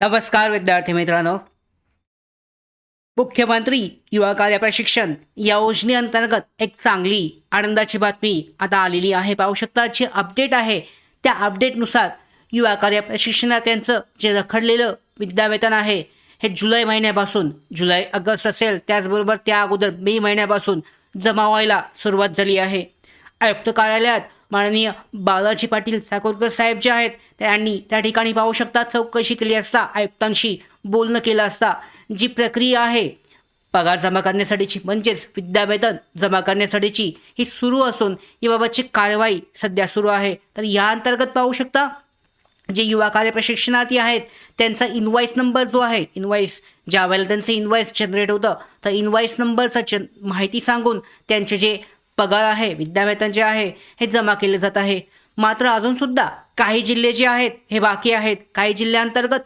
नमस्कार विद्यार्थी मित्रांनो. मुख्यमंत्री युवा कार्य प्रशिक्षण या योजनेअंतर्गत एक चांगली आनंदाची बातमी आता आलेली आहे. पाहू शकता जे अपडेट आहे त्या अपडेटनुसार युवा कार्य प्रशिक्षणार्थ्यांचं जे रखडलेलं विद्यावेतन आहे हे जुलै महिन्यापासून जुलै ऑगस्ट असेल त्याचबरोबर त्या अगोदर मे महिन्यापासून जमा व्हायला सुरुवात झाली आहे. आयुक्त कार्यालयात माननीय बालाजी पाटील साकोरकर साहेब जे आहेत त्यांनी त्या ठिकाणी पाहू शकता चौकशी केली असता आयुक्तांशी बोलणं केलं असता. जी प्रक्रिया आहे पगार जमा करण्यासाठीची म्हणजेच विद्यावेतन जमा करण्यासाठीची ही सुरू असून याबाबतची कारवाई सध्या सुरू आहे. तर या अंतर्गत पाहू शकता जे युवा कार्य प्रशिक्षणार्थी आहेत त्यांचा इनवाईस नंबर जो आहे इनवाईस ज्या वेळेला त्यांचं इनवाईस जनरेट होतं तर इनवाईस नंबरचा जन माहिती सांगून त्यांचे जे पगार आहे विद्यावेतन जे आहे हे जमा केले जात आहे. मात्र अजूनसुद्धा काही जिल्हे जे आहेत हे बाकी आहेत. काही जिल्ह्यांतर्गत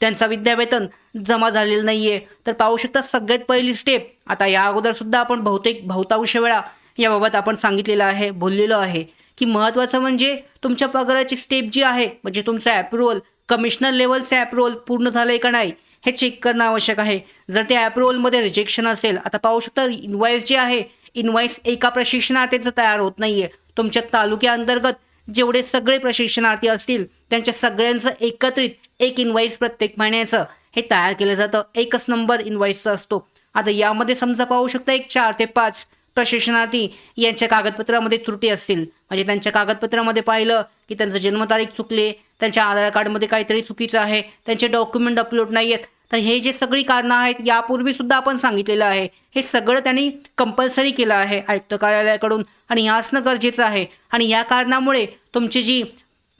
त्यांचा विद्यावेतन जमा झालेलं नाही आहे तर पाहू शकता सगळ्यात पहिली स्टेप आता या अगोदरसुद्धा आपण बहुतेक बहुतांश वेळा याबाबत आपण सांगितलेलं आहे बोललेलो आहे की महत्त्वाचं म्हणजे तुमच्या पगाराची स्टेप जी आहे म्हणजे तुमचं ॲप्रुव्हल कमिशनर लेवलचं ॲप्रुव्हल पूर्ण झालं आहे का नाही हे चेक करणं आवश्यक आहे. जर त्या ॲप्रुव्हलमध्ये रिजेक्शन असेल आता पाहू शकता इन्व्हॉइस जे आहे इनवाईस एका प्रशिक्षणार्थीचं तयार होत नाही आहे तुमच्या तालुक्याअंतर्गत जेवढे सगळे प्रशिक्षणार्थी असतील त्यांच्या सगळ्यांचं एकत्रित एक इनवाईस प्रत्येक महिन्याचं हे तयार केलं जातं. एकच नंबर इनवाईसचा असतो. आता यामध्ये समजा पाहू शकता एक चार ते पाच प्रशिक्षणार्थी यांच्या कागदपत्रामध्ये त्रुटी असतील. म्हणजे त्यांच्या कागदपत्रामध्ये पाहिलं की त्यांचं जन्मतारीख चुकले त्यांच्या आधार कार्डमध्ये काहीतरी चुकीचं आहे त्यांचे डॉक्युमेंट अपलोड नाही आहेत तर हे जे सगळी कारणं आहेत यापूर्वी सुद्धा आपण सांगितलेलं आहे. हे सगळं त्यांनी कंपल्सरी केलं आहे आयुक्त कार्यालयाकडून. आणि हे असणं गरजेचं आहे. आणि या कारणामुळे तुमची जी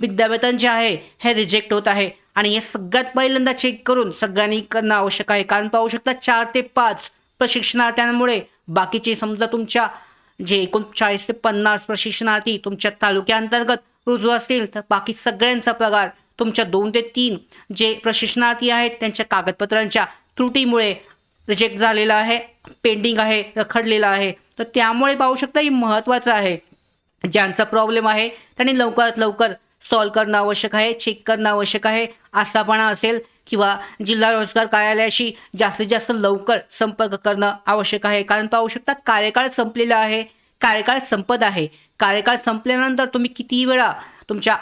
विद्यावेतन जे आहे हे रिजेक्ट होत आहे. आणि हे सगळ्यात पहिल्यांदा चेक करून सगळ्यांनी करणं आवश्यक आहे. कारण पाहू शकता चार ते पाच प्रशिक्षणार्थ्यांमुळे बाकीचे समजा तुमच्या जे एकूण चाळीस ते पन्नास प्रशिक्षणार्थी तुमच्या तालुक्याअंतर्गत रुजू असतील तर बाकी सगळ्यांचा पगार तुमच्या दोन ते तीन जे प्रशिक्षणार्थी आहेत त्यांच्या कागदपत्रांच्या त्रुटीमुळे रिजेक्ट झालेला आहे पेंडिंग आहे रखडलेला आहे. तर त्यामुळे पाहू शकता ही महत्त्वाचं आहे. ज्यांचा प्रॉब्लेम आहे त्यांनी लवकरात लवकर सॉल्व करणं आवश्यक आहे चेक करणं आवश्यक आहे. आस्थापना असेल किंवा जिल्हा रोजगार कार्यालयाशी जास्तीत जास्त लवकर संपर्क करणं आवश्यक आहे. कारण पाहू शकता कार्यकाळ संपलेला आहे कार्यकाळ संपत आहे. कार्यकाळ संपल्यानंतर तुम्ही किती वेळा तुमच्या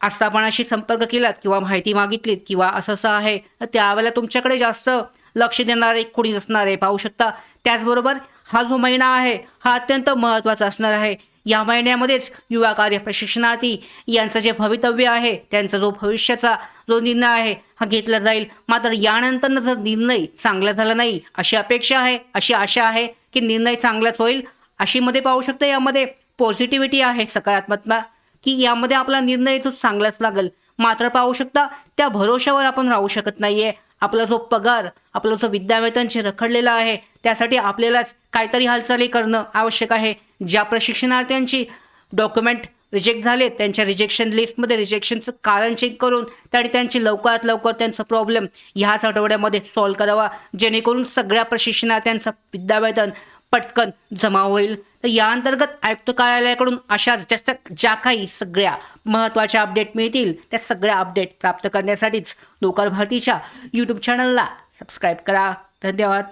आस्थापनाशी संपर्क केलात किंवा माहिती मागितलीत किंवा असं असं आहे तर त्यावेळेला तुमच्याकडे जास्त लक्ष देणारे कोणी नसणार आहे पाहू शकता. त्याचबरोबर हा जो महिना आहे हा अत्यंत महत्त्वाचा असणार आहे. या महिन्यामध्येच युवा कार्य प्रशिक्षणार्थी यांचं जे भवितव्य आहे त्यांचा जो भविष्याचा जो निर्णय आहे हा घेतला जाईल. मात्र यानंतर जर निर्णय चांगला झाला नाही अशी अपेक्षा आहे अशी आशा आहे की निर्णय चांगलाच होईल अशी मध्ये पाहू शकतो यामध्ये पॉझिटिव्हिटी आहे सकारात्मकता की यामध्ये आपला निर्णय तो चांगलाच लागेल. मात्र पाहू शकता त्या भरोशावर आपण राहू शकत नाहीये. आपला जो पगार आपला जो विद्यावेतन जे रखडलेला आहे त्यासाठी आपल्यालाच काहीतरी हालचाली करणं आवश्यक आहे. ज्या प्रशिक्षणार्थ्यांची डॉक्युमेंट रिजेक्ट झाले त्यांच्या रिजेक्शन लिस्टमध्ये रिजेक्शनचं कारण चेक करून त्यांनी त्यांची लवकरात लवकर त्यांचा प्रॉब्लेम ह्याच आठवड्यामध्ये सॉल्व्ह करावा. जेणेकरून सगळ्या प्रशिक्षणार्थ्यांचं विद्यावेतन पटकन जमा होईल. तर या अंतर्गत आयुक्त कार्यालयाकडून अशा ज्या ज्या काही सगळ्या महत्त्वाच्या अपडेट मिळतील त्या सगळ्या अपडेट प्राप्त करण्यासाठीच लोकल भारतीच्या यूट्यूब चॅनलला सबस्क्राईब करा. धन्यवाद.